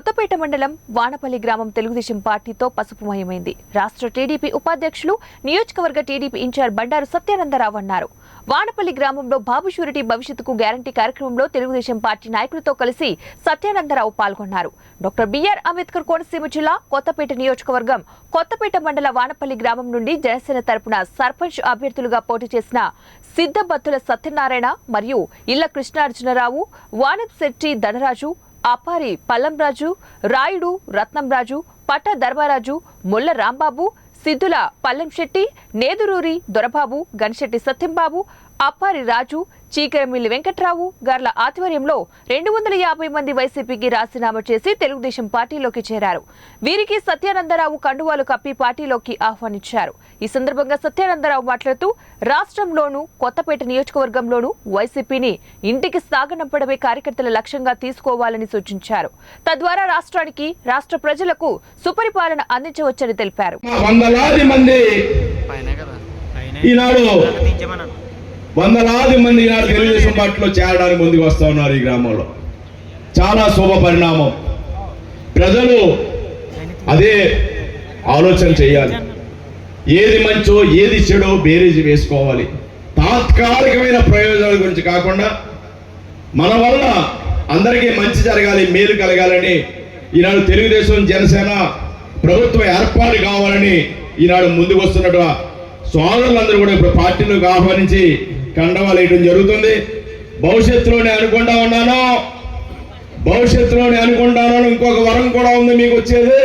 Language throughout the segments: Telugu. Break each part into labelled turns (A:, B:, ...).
A: కొత్తపేట మండలం వానపల్లి గ్రామం తెలుగుదేశం పార్టీతో పసుపుమయమైంది రాష్ట్ర టీడీపీ ఉపాధ్యక్షులు నియోజకవర్గ టీడీపీ ఇన్ఛార్జ్ బండారు సత్యానందరావు అన్నారు. వానపల్లి గ్రామంలో బాబు షూరిటీ భవిష్యత్తుకు గ్యారంటీ కార్యక్రమంలో తెలుగుదేశం పార్టీ నాయకులతో కలిసి సత్యానందరావు పాల్గొన్నారు. డాక్టర్ బిఆర్ అంబేద్కర్ కోనసీమ జిల్లా కొత్తపేట నియోజకవర్గం కొత్తపేట మండల వానపల్లి గ్రామం నుండి జనసేన తరపున సర్పంచ్ అభ్యర్థులుగా పోటీ చేసిన సిద్ధబత్తుల సత్యనారాయణ మరియు ఇళ్ళ కృష్ణార్జునరావు వానశెట్టి ధనరాజు అపారి పల్లంరాజు రాయుడు రత్నంరాజు పట్ట ధర్మరాజు ముల్ల రాంబాబు సిద్ధుల పల్లెంశెట్టి నేదురూరి దొరబాబు గనిశెట్టి సత్యంబాబు అప్పారి రాజు చీకరమిల్లి వెంకట్రావు గార్ల ఆధ్వర్యంలో రెండు వందల యాభై మంది వైసీపీకి రాజీనామా చేసి తెలుగుదేశం పార్టీలోకి చేరారు. వీరికి సత్యానందరావు కండువాలు కప్పి పార్టీలోకి ఆహ్వానించారు. ఈ సందర్భంగా సత్యానందరావు మాట్లాడుతూ రాష్ట్రంలోనూ కొత్తపేట నియోజకవర్గంలోనూ వైసీపీని ఇంటికి సాగనంపడమే కార్యకర్తల లక్ష్యంగా తీసుకోవాలని సూచించారు. తద్వారా రాష్ట్రానికి రాష్ట్ర ప్రజలకు సుపరిపాలన అందించవచ్చని తెలిపారు.
B: ఈనాడు వందలాది మంది ఈనాడు తెలుగుదేశం పార్టీలో చేరడానికి ముందుకు వస్తూ ఉన్నారు ఈ గ్రామంలో. చాలా శుభ పరిణామం. ప్రజలు అదే ఆలోచన చేయాలి. ఏది మంచో ఏది చెడో బేరేజీ వేసుకోవాలి. తాత్కాలికమైన ప్రయోజనాల గురించి కాకుండా మన వల్ల అందరికీ మంచి జరగాలి మేలు కలగాలని ఈనాడు తెలుగుదేశం జనసేన ప్రభుత్వం ఏర్పాటు కావాలని ఈనాడు ముందుకు వస్తున్నట్టు సోదరులందరూ కూడా ఇప్పుడు పార్టీలోకి ఆహ్వానించి కండవాలు వేయడం జరుగుతుంది. భవిష్యత్తులోనే అనుకుంటా ఉన్నాను. భవిష్యత్తులోనే అనుకుంటాను ఇంకొక వరం కూడా ఉంది మీకు వచ్చేది.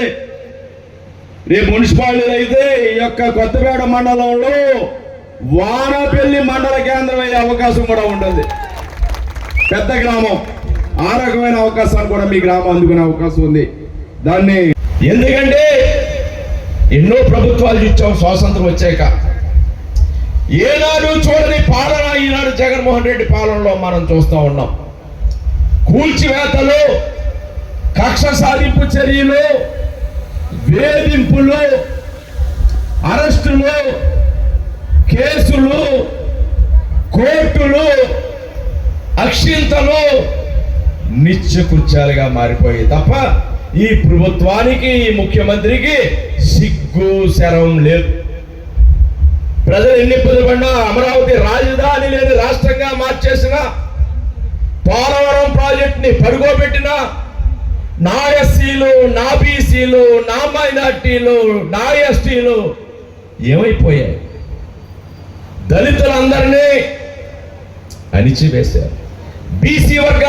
B: రేపు మున్సిపాలిటీ అయితే ఈ యొక్క కొత్తపేట మండలంలో వానపల్లి మండల కేంద్రం అయ్యే అవకాశం కూడా ఉంటుంది. పెద్ద గ్రామం. ఆ రకమైన అవకాశాన్ని కూడా మీ గ్రామం అందుకునే అవకాశం ఉంది. దాన్ని ఎందుకంటే ఎన్నో ప్రభుత్వాలు ఇచ్చాం స్వాతంత్రం వచ్చాక. ఏనాడు చూడని పాలన ఈనాడు జగన్మోహన్ రెడ్డి పాలనలో మనం చూస్తూ ఉన్నాం. కూల్చివేతలు కక్ష సాధింపు చర్యలు వేధింపులు అరెస్టులు కేసులు కోర్టులు అక్షింతలు నిత్యకృత్యాలుగా మారిపోయాయి తప్ప ఈ ప్రభుత్వానికి ఈ ముఖ్యమంత్రికి సిగ్గు శరం లేదు. ప్రజలు ఎన్ని ఇబ్బంది పడినా అమరావతి రాజధాని లేని రాష్ట్రంగా మార్చేసిన పోలవరం ప్రాజెక్ట్ని పడుకోబెట్టిన నా ఎస్సీలు నా బీసీలు నా మైనార్టీలు నా ఎస్టీలు ఏమైపోయాయి? దళితులందరినీ అణిచివేశారు. బీసీ వర్గా